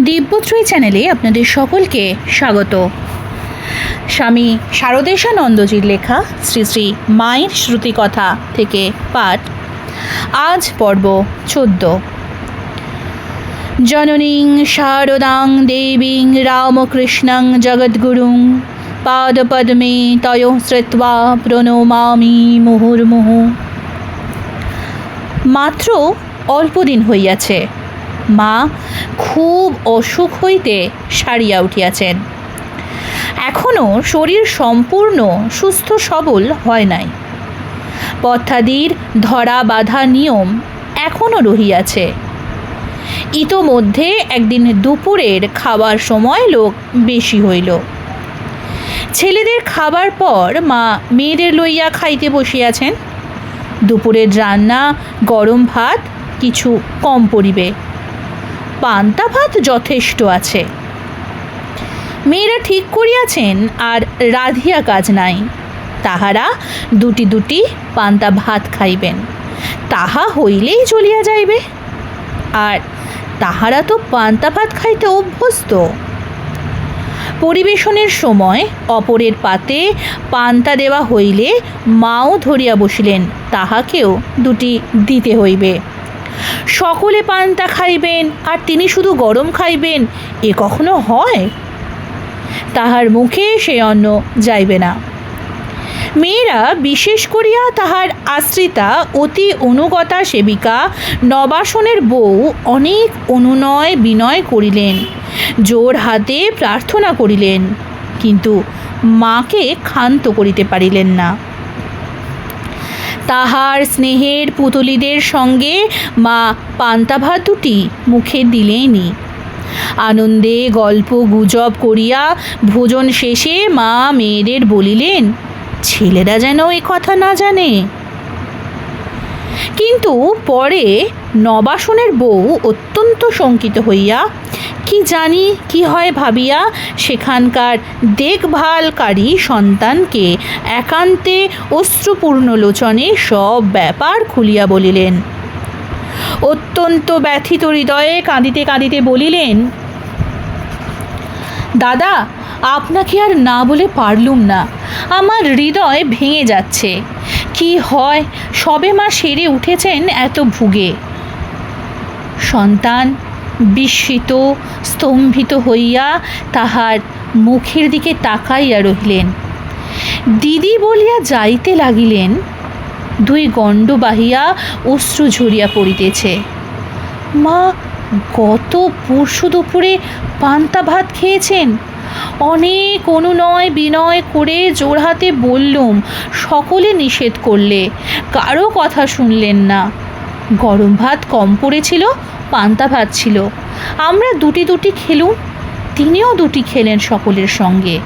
দিব্যত্রয়ী চ্যানেলে আপনাদের সকলকে স্বাগত। স্বামী শারদেশানন্দজির লেখা শ্রী শ্রী মায়ের শ্রুতিকথা থেকে পাঠ, আজ পর্ব চোদ্দ। জননীং শারদাং দেবীং রামকৃষ্ণং জগদ্গুরুং পাদপদ্মে তয় শ্রুত্বা প্রণমামি মুহুর্মুহু। মাত্র অল্প দিন হইয়াছে। মা খুব অসুখ হইতে সারিয়া উঠিয়াছেন। এখনও শরীর সম্পূর্ণ সুস্থ সবল হয় নাই। পথ্যাদির ধরা বাঁধা নিয়ম এখনও রহিয়াছে। ইতোমধ্যে একদিন দুপুরের খাবার সময় লোক বেশি হইল। ছেলেদের খাবার পর মা মেয়েদের লইয়া খাইতে বসিয়াছেন। দুপুরের রান্না, গরম ভাত, কিছু কম পড়িবে পান্তা ভাত যথেষ্ট আছে। মেয়েরা ঠিক করিয়াছেন আর রাধিয়া কাজ নাই। তাহারা দুটি দুটি পান্তা ভাত খাইবেন। তাহা হইলেই চলিয়া যাইবে। আর তাহারা তো পান্তা ভাত খাইতে অভ্যস্ত। পরিবেশনের সময় অপরের পাতে পান্তা দেওয়া হইলে মাও ধরিয়া বসিলেন, তাহাকেও দুটি দিতে হইবে। সকলে পান্তা খাইবেন আর তিনি শুধু গরম খাইবেন, এ কখনো হয়? তাহার মুখে সে অন্ন যাইবে না। মেয়েরা বিশেষ করিয়া তাহার আশ্রিতা অতি অনুগতা সেবিকা নবাসনের বউ অনেক অনুনয় বিনয় করিলেন, জোর হাতে প্রার্থনা করিলেন, কিন্তু মাকে ক্ষান্ত করিতে পারিলেন না। তাহার স্নেহের পুতলিদের সঙ্গে মা পান্তা দুটি মুখে দিলেনি। আনন্দে গল্প গুজব করিয়া ভোজন শেষে মা মেয়েদের বলিলেন, ছেলেরা যেন এ কথা না জানে। কিন্তু পরে নবাসনের বউ অত্যন্ত শঙ্কিত হইয়া, কি জানি, কি হয় ভাবিয়া, সেখানকার দেখভালকারী সন্তানকে একান্তে অশ্রুপূর্ণ লোচনে সব ব্যাপার খুলিয়া বলিলেন। অত্যন্ত ব্যথিত হৃদয়ে কাঁদিতে কাঁদিতে বলিলেন, দাদা, আপনাকে আর না বলে পারলুম না। আমার হৃদয় ভেঙে যাচ্ছে। কি হয়? সবে মা সেরে উঠেছেন এত ভুগে। সন্তান বিস্মিত, স্তম্ভিত হইয়া তাহার মুখের দিকে তাকাইয়া রহিলেন। দিদি বলিয়া যাইতে লাগিলেন, দুই গণ্ড বাহিয়া অশ্রু ঝরিয়া পড়িতেছে। মা, গত পরশু দুপুরে পান্তা ভাত খেয়েছেন? অনেক অনুনয় বিনয় করে জোড়হাতে বললুম, সকলে নিষেধ করলে কারও কথা শুনলেন না। গরম ভাত কম পড়েছিল, পান্তা ভাত ছিল। আমরা দুটি দুটি খেলুম, তিনিও দুটি খেলেন সকলের সঙ্গে।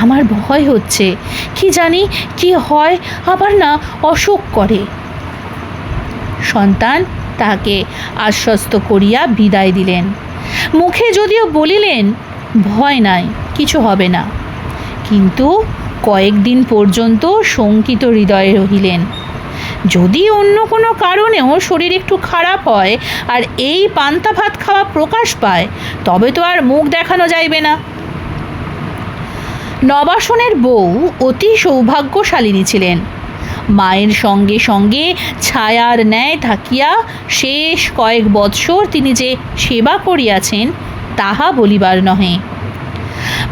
আমার ভয় হচ্ছে, কি জানি কি হয়, আবার না অসুখ করে। সন্তান তাকে আশ্বস্ত করিয়া বিদায় দিলেন। মুখে যদিও বলিলেন ভয় নাই, কিছু হবে না। কিন্তু কয়েকদিন পর্যন্ত শঙ্কিত হৃদয়ে রহিলেন। যদি অন্য কোনো কারণেও শরীর একটু খারাপ হয় আর এই পান্তা ভাত খাওয়া প্রকাশ পায়, তবে তো আর মুখ দেখানো যাইবে না। নবাসনের বউ অতি সৌভাগ্যশালিনী ছিলেন। মায়ের সঙ্গে সঙ্গে ছায়ার ন্যায় থাকিয়া শেষ কয়েক বৎসর তিনি যে সেবা করিয়াছেন তাহা বলিবার নহে।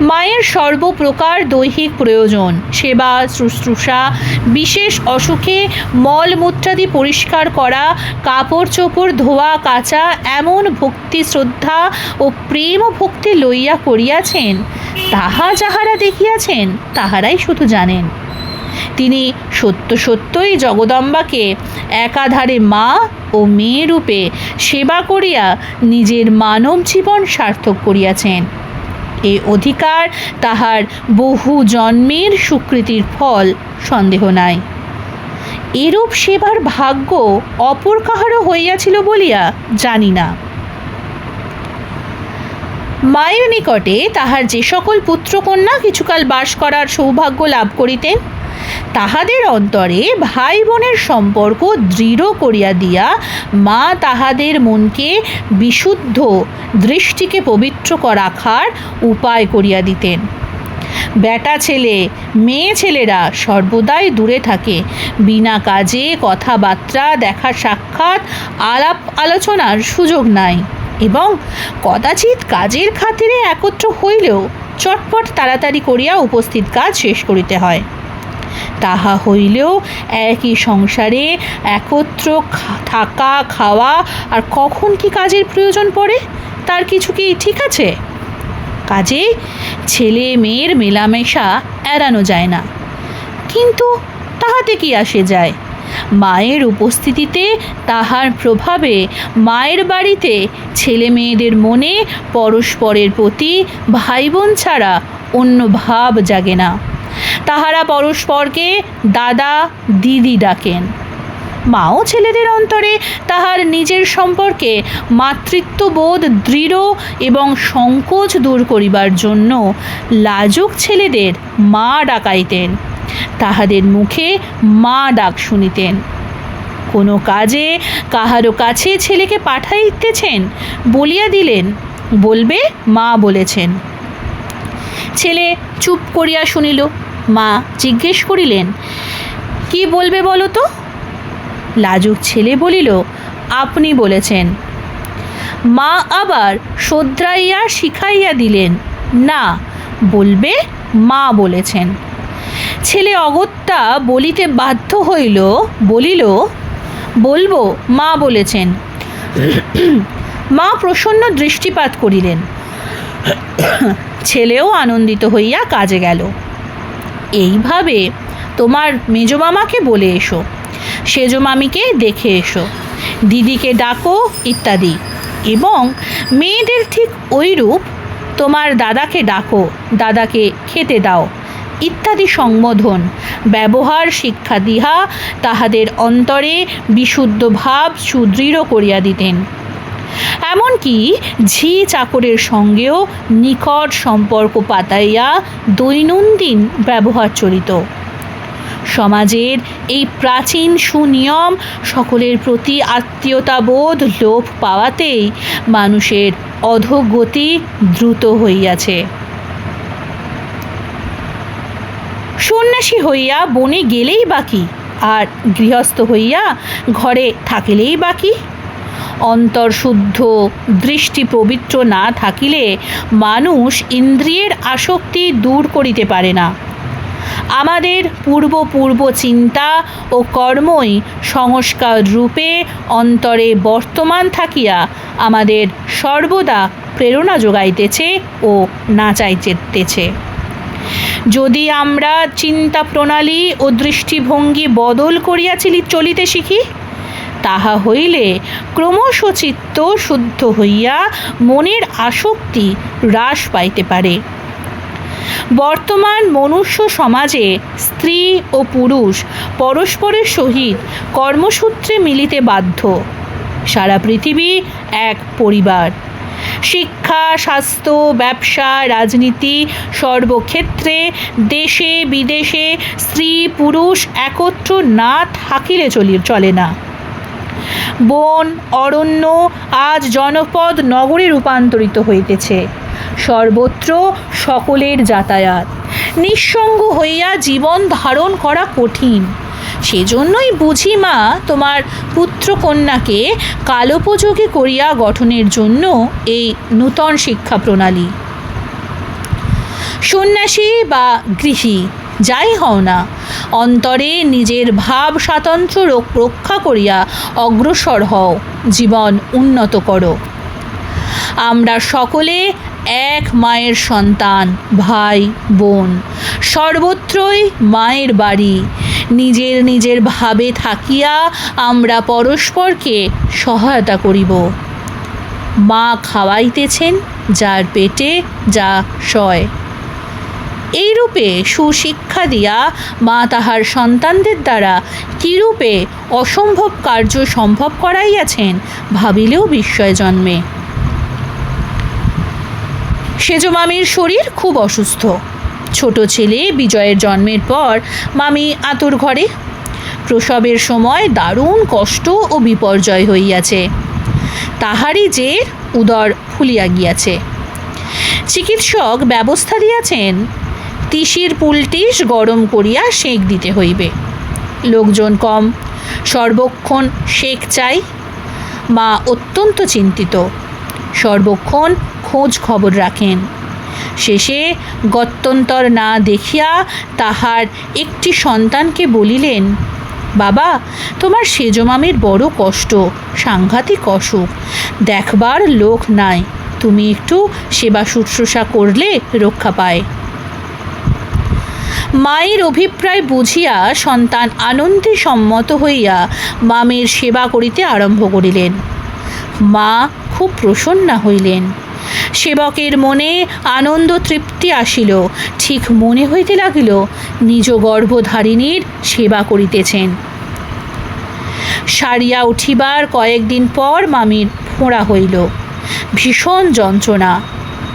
মায়ের সর্বপ্রকার দৈহিক প্রয়োজন, সেবা, শুশ্রূষা, বিশেষ অসুখে মলমূত্রাদি পরিষ্কার করা কাপড় চোপড় ধোয়া, কাচা, এমন ভক্তি শ্রদ্ধা ও প্রেম ভক্তি লইয়া করিয়াছেন, তাহা যাহারা দেখিয়াছেন, তাহারাই শুধু জানেন। তিনি সত্য সত্যই জগদম্বাকে একাধারে মা ও মেয়ে রূপে সেবা করিয়া নিজের মানব জীবন সার্থক করিয়াছেন। এ অধিকার তাহার বহু জন্মের স্বীকৃতির ফল, সন্দেহ নাই। এরূপ সেবার ভাগ্য অপর কাহারও হইয়াছিল বলিয়া জানি না। মায়ের নিকটে তাহার যে সকল পুত্রকন্যা কিছুকাল বাস করার সৌভাগ্য লাভ করিতেন তাহাদের অন্তরে ভাই বোনের সম্পর্ক দৃঢ় করিয়া দিয়া মা তাহাদের মনকে বিশুদ্ধ দৃষ্টিকে পবিত্র রাখার উপায় করিয়া দিতেন। বেটা ছেলে, মেয়ে ছেলেরা সর্বদাই দূরে থাকে। বিনা কাজে কথাবার্তা দেখা সাক্ষাৎ, আলাপ আলোচনার সুযোগ নাই এবং কদাচিৎ কাজের খাতিরে একত্র হইলেও চটপট তাড়াতাড়ি করিয়া উপস্থিত কাজ শেষ করিতে হয়। তাহা হইলেও একই সংসারে একত্র থাকা, খাওয়া, আর কখন কি কাজের প্রয়োজন পড়ে? তার কিছু কি ঠিক আছে? কাজে ছেলে মেয়ের মেলামেশা এড়ানো যায় না। কিন্তু তাহাতে কি আসে যায়? মায়ের উপস্থিতিতে তাহার প্রভাবে মায়ের বাড়িতে ছেলে মেয়েদের মনে পরস্পরের প্রতি ভাই বোন ছাড়া অন্য ভাব জাগে না। তাহারা পরস্পরকে দাদা, দিদি ডাকেন। মাও ছেলেদের অন্তরে তাহার নিজের সম্পর্কে মাতৃত্ববোধ দৃঢ় এবং সংকোচ দূর করিবার জন্য লাজুক ছেলেদের মা ডাকাইতেন। তাহাদের মুখে মা ডাক শুনিতেন। কোনো কাজে কাহারও কাছে ছেলেকে পাঠাইতেছেন বলিয়া দিলেন, বলবে মা বলেছেন। ছেলে চুপ করিয়া শুনিল, মা জিজ্ঞেস করিলেন, কি বলবে বলো তো? লাজুক ছেলে বলিল, আপনি বলেছেন। মা আবার শোধরাইয়া শিখাইয়া দিলেন, না, বলবে মা বলেছেন। ছেলে অগত্যা বলিতে বাধ্য হইল, বলিল, বলব, মা বলেছেন। মা প্রসন্ন দৃষ্টিপাত করিলেন। ছেলেও আনন্দিত হইয়া কাজে গেল। এইভাবে তোমার মেজমামাকে বলে এসো, সেজো মামিকে দেখে এসো, দিদিকে ডাকো ইত্যাদি এবং মেয়েদের ঠিক ওইরূপ তোমার দাদাকে ডাকো, দাদাকে খেতে দাও ইত্যাদি সংবোধন ব্যবহার শিক্ষা দিহা তাহাদের অন্তরে বিশুদ্ধ ভাব সুদৃঢ় করিয়া দিতেন। এমনকি ঝি চাকরের সঙ্গেও নিকট সম্পর্ক পাতাইয়া দৈনন্দিন ব্যবহার চলিত। সমাজের এই প্রাচীন সুনিয়ম সকলের প্রতি আত্মীয়তাবোধ লোভ পাওয়াতেই মানুষের অধোগতি দ্রুত হইয়াছে। সন্ন্যাসী হইয়া বনে গেলেই বাকি আর গৃহস্থ হইয়া ঘরে থাকিলেই বাকি অন্তর্শুদ্ধ, দৃষ্টি পবিত্র না থাকিলে মানুষ ইন্দ্রিয়ের আসক্তি দূর করিতে পারে না। আমাদের পূর্ব পূর্ব চিন্তা ও কর্মই সংস্কার রূপে অন্তরে বর্তমান থাকিয়া আমাদের সর্বদা প্রেরণা যোগাইতেছে ও নাচাইতেছে যদি আমরা চিন্তা প্রণালী ও দৃষ্টিভঙ্গি বদল করিয়া চলিতে শিখি? তাহা হইলে ক্রমশ চিত্ত শুদ্ধ হইয়া মনের আসক্তি হ্রাস পাইতে পারে। বর্তমান মনুষ্য সমাজে স্ত্রী ও পুরুষ পরস্পরের সহিত কর্মসূত্রে মিলিতে বাধ্য। সারা পৃথিবী এক পরিবার। শিক্ষা, স্বাস্থ্য, ব্যবসা, রাজনীতি সর্বক্ষেত্রে দেশে বিদেশে স্ত্রী পুরুষ একত্র না থাকিলে চলি, চলে না। বন, অরণ্য আজ জনপদ নগরে রূপান্তরিত হইতেছে। সর্বত্র সকলের যাতায়াত। নিঃসঙ্গ হইয়া জীবন ধারণ করা কঠিন। সেজন্যই বুঝি মা, তোমার পুত্রকন্যাকে কালোপযোগী করিয়া গঠনের জন্য এই নূতন শিক্ষা প্রণালী। সন্ন্যাসী বা গৃহী, যাই হও না অন্তরে নিজের ভাব স্বাতন্ত্র্য রক- রক্ষা করিয়া অগ্রসর হও, জীবন উন্নত করো। আমরা সকলে এক মায়ের সন্তান, ভাই, বোন। সর্বত্রই মায়ের বাড়ি। নিজের নিজের ভাবে থাকিয়া আমরা পরস্পরকে সহায়তা করিব। মা খাওয়াইতেছেন যার পেটে যা সয়। এইরূপে সুশিক্ষা দিয়া মা তাহার সন্তানদের দ্বারা কিরূপে অসম্ভব কার্য সম্ভব করাইয়াছেন ভাবিলেও বিস্ময় জন্মে। সেজ মামির শরীর খুব অসুস্থ। ছোট ছেলে বিজয়ের জন্মের পর মামি আতুর ঘরে। প্রসবের সময় দারুণ কষ্ট ও বিপর্যয় হইয়াছে। তাহারই যে উদর ফুলিয়া গিয়াছে। চিকিৎসক ব্যবস্থা দিয়াছেন তিসির পুলটিস গরম করিয়া সেঁক দিতে হইবে। লোকজন কম, সর্বক্ষণ সেঁক চাই। মা অত্যন্ত চিন্তিত। সর্বক্ষণ খোঁজ খবর রাখেন। শেষে গত্যন্তর না দেখিয়া তাহার একটি সন্তানকে বলিলেন, বাবা, তোমার সেজমামির বড় কষ্ট, সাংঘাতিক অসুখ। দেখবার লোক নাই। তুমি একটু সেবা শুশ্রূষা করলে রক্ষা পায়। মায়ের অভিপ্রায় বুঝিয়া সন্তান আনন্দে সম্মত হইয়া মামের সেবা করিতে আরম্ভ করিলেন। মা খুব প্রসন্না হইলেন। সেবকের মনে আনন্দ তৃপ্তি আসিল। ঠিক মনে হইতে লাগিল, নিজ গর্ভধারিণীর সেবা করিতেছেন। সারিয়া উঠিবার কয়েকদিন পর মামির ফোঁড়া হইল। ভীষণ যন্ত্রণা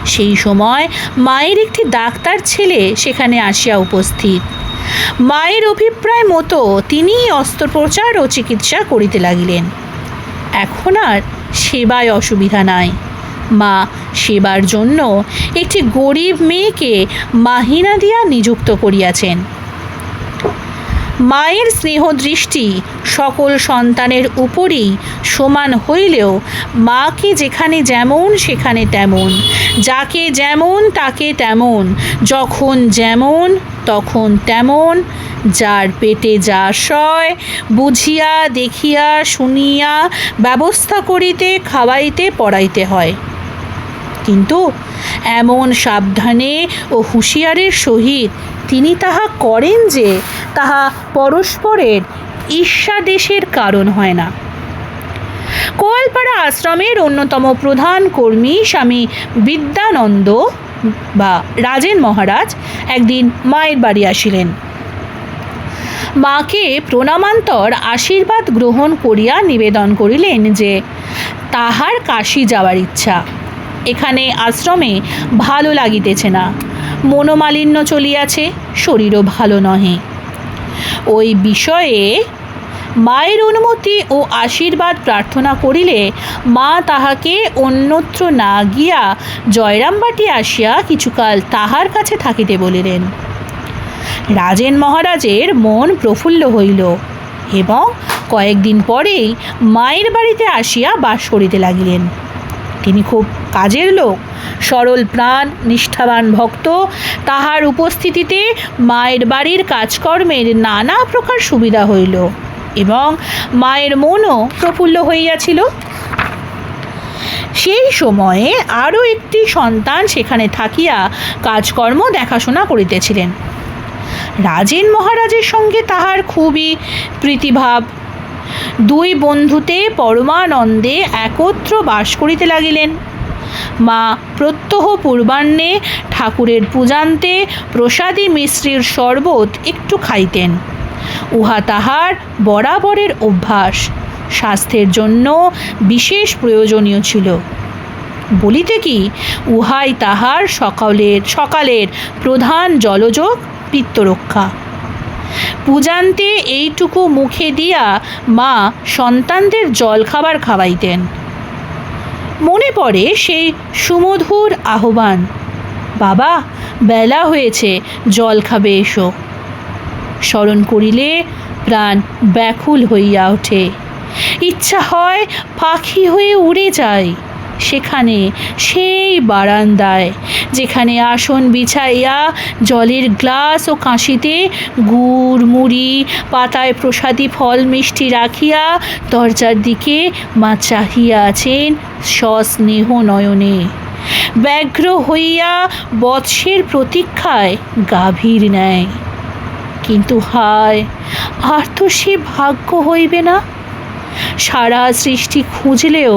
সেই সময় মায়ের একটি ডাক্তার ছেলে সেখানে আসিয়া উপস্থিত। মায়ের অভিপ্রায় মতো তিনি অস্ত্রোপচার ও চিকিৎসা করিতে লাগিলেন। এখন আর সেবায় অসুবিধা নাই। মা সেবার জন্য একটি গরিব মেয়েকে মাহিনা দিয়া নিযুক্ত করিয়াছেন। মায়ের স্নেহদৃষ্টি সকল সন্তানের উপরেই সমান হইলেও মাকে যেখানে যেমন, সেখানে তেমন। যাকে যেমন, তাকে তেমন। যখন যেমন, তখন তেমন। যার পেটে যা সয়, বুঝিয়া, দেখিয়া, শুনিয়া, ব্যবস্থা করিতে, খাওয়াইতে, পড়াইতে হয়। কিন্তু এমন সাবধানে ও হুঁশিয়ারের সহিত তিনি তাহা করেন যে তাহা পরস্পরের ঈর্ষাদেশের কারণ হয় না। কোয়ালপাড়া আশ্রমের অন্যতম প্রধান কর্মী স্বামী বিদ্যানন্দ বা রাজেন মহারাজ একদিন মায়ের বাড়ি আসিলেন। মাকে প্রণামান্তর আশীর্বাদ গ্রহণ করিয়া নিবেদন করিলেন যে তাহার কাশি যাওয়ার ইচ্ছা। এখানে আশ্রমে ভালো লাগিতেছে না। মনোমালিন্য চলিয়াছে, শরীরও ভালো নহে। ওই বিষয়ে মায়ের অনুমতি ও আশীর্বাদ প্রার্থনা করিলে মা তাহাকে অন্যত্র না গিয়া জয়রামবাটি আসিয়া কিছুকাল তাহার কাছে থাকিতে বলিলেন। রাজেন মহারাজের মন প্রফুল্ল হইল এবং কয়েকদিন পরেই মায়ের বাড়িতে আসিয়া বাস করিতে লাগিলেন। তিনি খুব কাজের লোক, সরল প্রাণ, নিষ্ঠাবান ভক্ত, তাহার উপস্থিতিতে মায়ের বাড়ির কাজকর্মের নানা প্রকার সুবিধা হইল এবং মায়ের মনও প্রফুল্ল হইয়াছিল। সেই সময়ে আরও একটি সন্তান সেখানে থাকিয়া কাজকর্ম দেখাশোনা করিতেছিলেন। রাজেন মহারাজের সঙ্গে তাহার খুবই প্রীতিভাব দুই বন্ধুতে পরমানন্দে একত্র বাস করিতে লাগিলেন। মা প্রত্যহ পূর্বাহ্নে ঠাকুরের পূজান্তে প্রসাদী মিশ্রির শরবত একটু খাইতেন। উহা তাহার বরাবরের অভ্যাস। স্বাস্থ্যের জন্য বিশেষ প্রয়োজনীয় ছিল। বলিতে কি, উহাই তাহার সকালের সকালের প্রধান জলযোগ, পিত্তরক্ষা। পূজান্তে এইটুকু মুখে দিয়া মা সন্তানদের জলখাবার খাওয়াইতেন। মনে পড়ে সেই সুমধুর আহ্বান, বাবা, বেলা হয়েছে, জল খাবে এসো। স্মরণ করিলে প্রাণ ব্যাকুল হইয়া ওঠে। ইচ্ছা হয় পাখি হয়ে উড়ে যায়। সেখানে, সেই বারান্দায়, যেখানে আসন বিছাইয়া জলের গ্লাস ও কাঁশিতে গুড় মুড়ি পাতায় প্রসাদী ফল মিষ্টি রাখিয়া দরজার দিকে মা চাহিয়া আছেন সস্নেহ নয়নে। ব্যগ্র হইয়া বৎসের প্রতীক্ষায় গাভীর নেয় কিন্তু হায়, আর তো সে ভাগ্য হইবে না। সারা সৃষ্টি খুঁজলেও